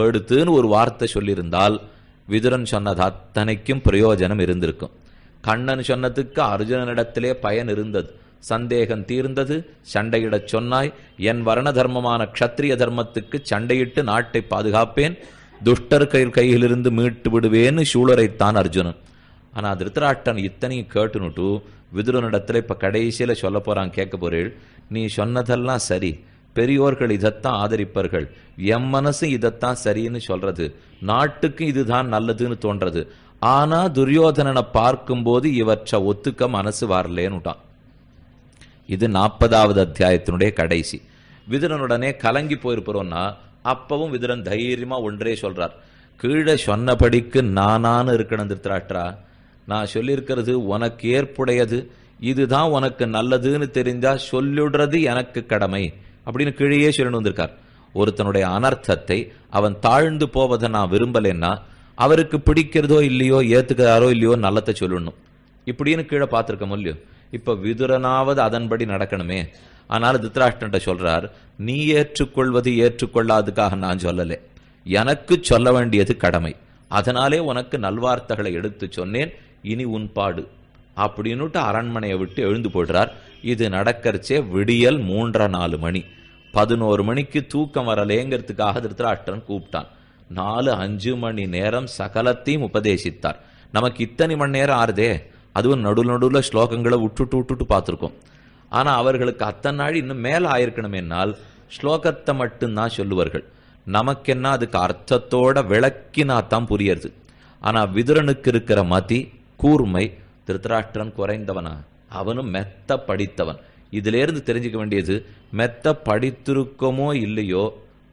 எடுத்துன்னு ஒரு வார்த்தை சொல்லியிருந்தால் விதுரன் சொன்னது அத்தனைக்கும் பிரயோஜனம் இருந்திருக்கும். கண்ணன் சொன்னதுக்கு அர்ஜுனனிடத்திலே பயன் இருந்தது. சந்தேகம் தீர்ந்தது. சண்டையிடச் சொன்னாய் என் வர்ண தர்மமான க்ஷத்ரிய தர்மத்துக்கு சண்டையிட்டு நாட்டை பாதுகாப்பேன். துஷ்டர் கை கையிலிருந்து மீட்டு விடுவேன்னு சூழரைத்தான் அர்ஜுனன். ஆனால் திருத்தராட்டன் இத்தனையும் கேட்டுனுட்டு விதுரனிடத்துல இப்போ கடைசியில் சொல்ல போகிறான் கேட்க போறேள். நீ சொன்னதெல்லாம் சரி. பெரியோர்கள் இதைத்தான் ஆதரிப்பார்கள். எம் மனசு இதைத்தான் சரின்னு சொல்றது. நாட்டுக்கு இதுதான் நல்லதுன்னு தோன்றது. ஆனா துரியோதனனை பார்க்கும்போது இவற்றை ஒத்துக்க மனசு வரலேன்னுட்டான். இது நாற்பதாவது அத்தியாயத்தினுடைய கடைசி. விதுரனுடனே கலங்கி போயிருப்போம்னா அப்பவும் விதுரன் தைரியமா ஒன்றே சொல்றார். கீழே சொன்னபடிக்கு நானான்னு இருக்கணும் திருத்தராஷ்டிரா நான் சொல்லியிருக்கிறது உனக்கு ஏற்புடையது. இதுதான் உனக்கு நல்லதுன்னு தெரிஞ்சா சொல்லிடுறது எனக்கு கடமை. அப்படின்னு கீழேயே சொல்லணும் வந்திருக்கார். ஒருத்தனுடைய அனர்த்தத்தை அவன் தாழ்ந்து போவதை நான் விரும்பலைன்னா அவருக்கு பிடிக்கிறதோ இல்லையோ ஏத்துக்கிறாரோ இல்லையோ நல்லத்தை சொல்லணும். இப்படின்னு கீழே பார்த்திருக்க இல்லையோ? இப்ப விதுரனாவது அதன்படி நடக்கணுமே. ஆனால் திருத்தராஷ்டன்ட்ட சொல்றார் நீ ஏற்றுக்கொள்வது ஏற்றுக்கொள்ளாதுக்காக நான் சொல்லலை. எனக்கு சொல்ல வேண்டியது கடமை. அதனாலே உனக்கு நல்வார்த்தைகளை எடுத்து சொன்னேன். இனி உன் பாடு. அப்படின்னுட்டு அரண்மனையை விட்டு எழுந்து போடுறார் இது நடக்கறச்சே விடியல் மூன்றரை நாலு மணி. பதினோரு மணிக்கு தூக்கம் வரலேங்கிறதுக்காக திருத்தராஷ்டிரன் கூப்பிட்டான். நாலு அஞ்சு மணி நேரம் சகலத்தையும் உபதேசித்தார். நமக்கு இத்தனை மணி நேரம் ஆறுதே. அதுவும் நடு நடுவில் ஸ்லோகங்களை விட்டுட்டு விட்டுட்டு பார்த்துருக்கோம். ஆனால் அவர்களுக்கு அத்தனை நாள் இன்னும் மேலே ஆயிருக்கணும் என்னால் ஸ்லோகத்தை மட்டும்தான் சொல்லுவார்கள். நமக்கென்ன அதுக்கு அர்த்தத்தோட விளக்கினா தான் புரியறது. ஆனால் விதுரனுக்கு இருக்கிற மதி கூர்மை திருத்தராஷ்டிரன் குறைந்தவனா? அவனும் மெத்த படித்தவன். இதுலேருந்து தெரிஞ்சுக்க வேண்டியது மெத்த படித்திருக்கமோ இல்லையோ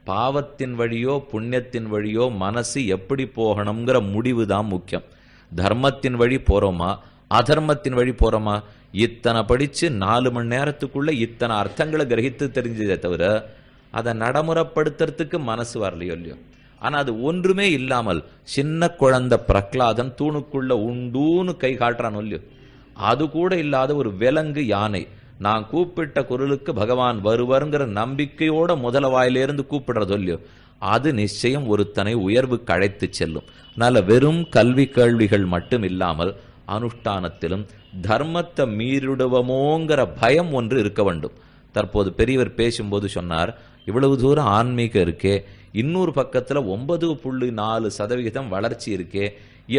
பாவத்தின் வழியோ புண்ணியத்தின் வழியோ மனசு எப்படி போகணுங்கிற முடிவு தான் முக்கியம். தர்மத்தின் வழி போறோமா? அதர்மத்தின் வழி போறோமா? இத்தனை படிச்சு நாலு மணி நேரத்துக்குள்ள இத்தனை அர்த்தங்களை கிரகித்து தெரிஞ்சதே தவிர அதை நடைமுறைப்படுத்துறதுக்கு மனசு வரலையோ இல்லையோ. ஆனா அது ஒன்றுமே இல்லாமல் சின்ன குழந்தை பிரகலாதன் தூணுக்குள்ள உண்டூன்னு கை காட்டுறான் இல்லையோ. அது கூட இல்லாத ஒரு விலங்கு யானை. நான் கூப்பிட்ட குரலுக்கு பகவான் வருவருங்கிற நம்பிக்கையோட முதல வாயிலிருந்து கூப்பிடுறதோ இல்லையோ அது நிச்சயம் ஒருத்தனை உயர்வுக்கு அழைத்து செல்லும். அதனால வெறும் கல்வி கேள்விகள் மட்டும் இல்லாமல் அனுஷ்டானத்திலும் தர்மத்தை மீறிடுவோமோங்கிற பயம் ஒன்று இருக்க வேண்டும். தற்போது பெரியவர் பேசும்போது சொன்னார் இவ்வளவு தூரம் ஆன்மீகம் இருக்கே இன்னொரு பக்கத்துல ஒன்பது புள்ளி நாலு சதவிகிதம் வளர்ச்சி இருக்கே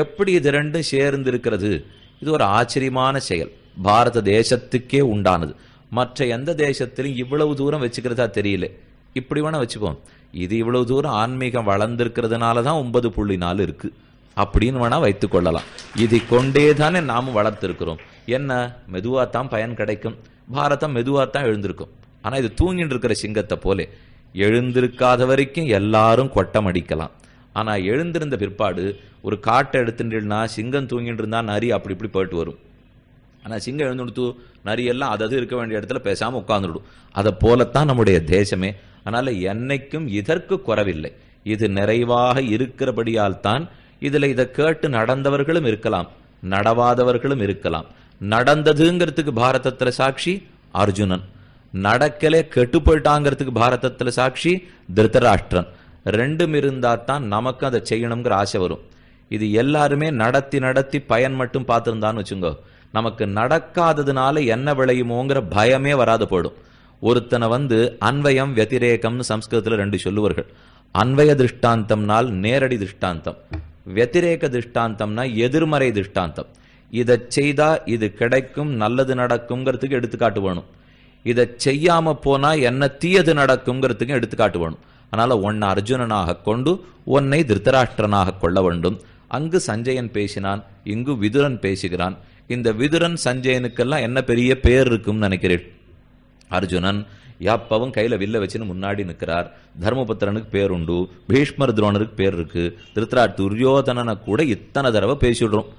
எப்படி இது ரெண்டும் சேர்ந்து இருக்கிறது? இது ஒரு ஆச்சரியமான செயல். பாரத தேசத்துக்கே உண்டானது. மற்ற எந்த தேசத்திலும் இவ்வளவு தூரம் வச்சுக்கிறதா தெரியல. இப்படி வேணா வச்சுப்போம். இது இவ்வளவு தூரம் ஆன்மீகம் வளர்ந்திருக்கிறதுனால தான் ஒன்பது புள்ளி நாலு இருக்கு. அப்படின்னு வேணா வைத்துக் கொள்ளலாம். இதை கொண்டே தானே நாம் வளர்த்திருக்கிறோம். என்ன? மெதுவாக தான் பயன் கிடைக்கும். பாரதம் மெதுவாக தான் எழுந்திருக்கும். ஆனால் இது தூங்கிட்டு இருக்கிற சிங்கத்தை போலே. எழுந்திருக்காத வரைக்கும் எல்லாரும் கொட்டம் அடிக்கலாம் ஆனா எழுந்திருந்த பிற்பாடு ஒரு காட்டை எடுத்துட்டுனா சிங்கம் தூங்கிட்டு இருந்தா நரி அப்படி இப்படி போயிட்டு வரும். ஆனா சிங்கம் எழுந்துடுத்து நரி எல்லாம் அதது இருக்க வேண்டிய இடத்துல பேசாம உட்கார்ந்துடும் அதை போலத்தான் நம்முடைய தேசமே. அதனால என்னைக்கும் இதற்கு குறவில்லை. இது நிறைவாக இருக்கிறபடியால் தான் இதுல இதை கேட்டு நடந்தவர்களும் இருக்கலாம் நடவாதவர்களும் இருக்கலாம். நடந்ததுங்கிறதுக்கு பாரதத்துல சாட்சி அர்ஜுனன். நடக்கலே கெட்டு போயிட்டாங்கிறதுக்கு பாரதத்துல சாட்சி திருத்தராஷ்டிரன் ரெண்டும் இருந்தால் தான் நமக்கு அதை செய்யணுங்கிற ஆசை வரும். இது எல்லாருமே நடத்தி நடத்தி பயன் மட்டும் பார்த்துருந்தான்னு வச்சுங்கோ. நமக்கு நடக்காததுனால என்ன விளையுமோங்கிற பயமே வராது போடும் ஒருத்தனை வந்து அன்வயம் வத்திரேகம்னு சம்ஸ்கிருதத்தில் ரெண்டு சொல்லுவார்கள். அன்வய திருஷ்டாந்தம்னால் நேரடி திருஷ்டாந்தம். வத்திரேக திருஷ்டாந்தம்னா எதிர்மறை திருஷ்டாந்தம். இதை செய்தா இது கிடைக்கும் நல்லது நடக்குங்கிறதுக்கு எடுத்துக்காட்டு வேணும். இதை செய்யாம போனா என்ன தீயது நடக்குங்கிறதுக்கு எடுத்துக்காட்டு வேணும். ஆனால் உன்னை அர்ஜுனனாக கொண்டு உன்னை திருத்தராஷ்டிரனாக கொள்ள வேண்டும். அங்கு சஞ்சயன் பேசினான் இங்கு விதுரன் பேசுகிறான். இந்த விதுரன் சஞ்சயனுக்கெல்லாம் என்ன பெரிய பேர் இருக்கும்னு நினைக்கிறேன் அர்ஜுனன் யாப்பாவும் கையில் வில்ல வச்சுன்னு முன்னாடி நிற்கிறார். தர்மபுத்திரனுக்கு பேர் உண்டு பீஷ்மர் துரோணருக்கு பேர் இருக்கு. திருத்தரா துரியோதனனை கூட இத்தனை தடவை பேசிடுறோம்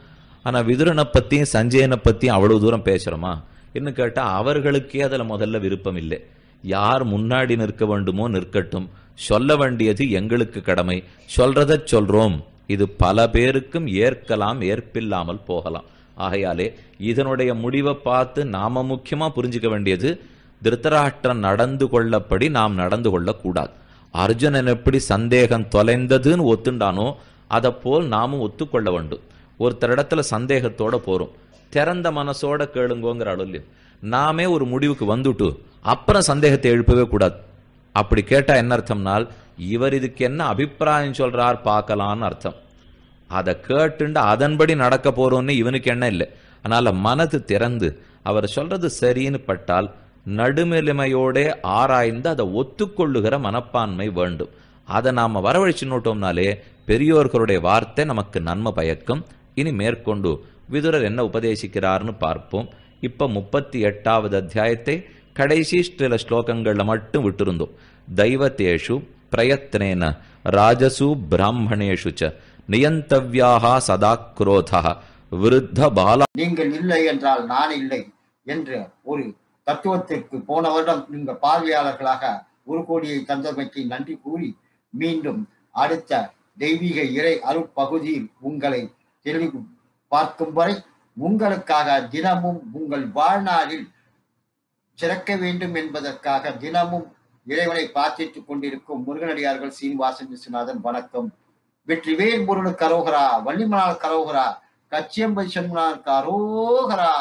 ஆனால் விதுரனை பற்றியும் சஞ்சயனை பற்றியும் அவ்வளோ தூரம் பேசுகிறோமா இன்னும் கேட்டால் அவர்களுக்கே அதில் முதல்ல விருப்பம் இல்லை. யார் முன்னாடி நிற்க வேண்டுமோ நிற்கட்டும். சொல்ல வேண்டியது எங்களுக்கு கடமை. சொல்றத சொல்றோம். இது பல பேருக்கும் ஏற்கலாம் ஏற்பில்லாமல் போகலாம். ஆகையாலே இதனுடைய முடிவை பார்த்து நாம முக்கியமா புரிஞ்சுக்க வேண்டியது திருத்தராஷ்டிரன் நடந்து கொள்ளப்படி நாம் நடந்து கொள்ளக்கூடாது. அர்ஜுனன் எப்படி சந்தேகம் தொலைந்ததுன்னு ஒத்துண்டானோ அதை போல் நாமும் ஒத்துக்கொள்ள வேண்டும். ஒருத்தரிடத்துல சந்தேகத்தோட போறோம். திறந்த மனசோட கேளுங்கோங்கிற அளவு நாமே ஒரு முடிவுக்கு வந்துட்டு அப்புறம் சந்தேகத்தை எழுப்பவே கூடாது. அப்படி கேட்டா என்ன அர்த்தம்னால் இவர் இதுக்கு என்ன அபிப்பிராயம் சொல்றார் பார்க்கலான்னு அர்த்தம். அதை கேட்டுண்டு அதன்படி நடக்க போறோம்னு இவனுக்கு என்ன இல்லை. அதனால மனது திறந்து அவர் சொல்றது சரின்னு பட்டால் நடுநிலைமையோட ஆராய்ந்து அதை ஒத்துக்கொள்ளுகிற மனப்பான்மை வேண்டும். அதை நாம வரவழைச்சு நோட்டோம்னாலே பெரியோர்களுடைய வார்த்தை நமக்கு நன்மை பயக்கும். இனி மேற்கொண்டு விதுரர் என்ன உபதேசிக்கிறார்னு பார்ப்போம். இப்ப முப்பத்தி எட்டாவது அத்தியாயத்தை கடைசி சில ஸ்லோகங்களில் மட்டும் விட்டிருந்தோம். தெய்வத்தேஷு பிரயத்னேன ராஜசு பிராமணேஷு ச நியந்தவ்யாக சதா குரோதா விருத்த பாலா நீங்கள் இல்லை என்றால் நான் இல்லை என்று ஒரு தத்துவத்திற்கு போன வருடம் நீங்க பார்வையாளர்களாக ஒரு கோடியை தந்தமைக்கு நன்றி கூறி மீண்டும் அடுத்த தெய்வீக இறை அருட்பகுதியில் உங்களை தெளிவு பார்க்கும் வரை உங்களுக்காக தினமும் உங்கள் வாழ்நாளில் சிறக்க வேண்டும் என்பதற்காக தினமும் இறைவனை பிரார்த்தித்துக் கொண்டிருக்கும் முருகனடியார்கள் சீனிவாசன் விஸ்வநாதன் வணக்கம். வெற்றிவேல் முருகனுக்கு அரோகரா வள்ளிமலால் கரோகரா கச்சியம்பை சண்முனாருக்கு அரோகரா.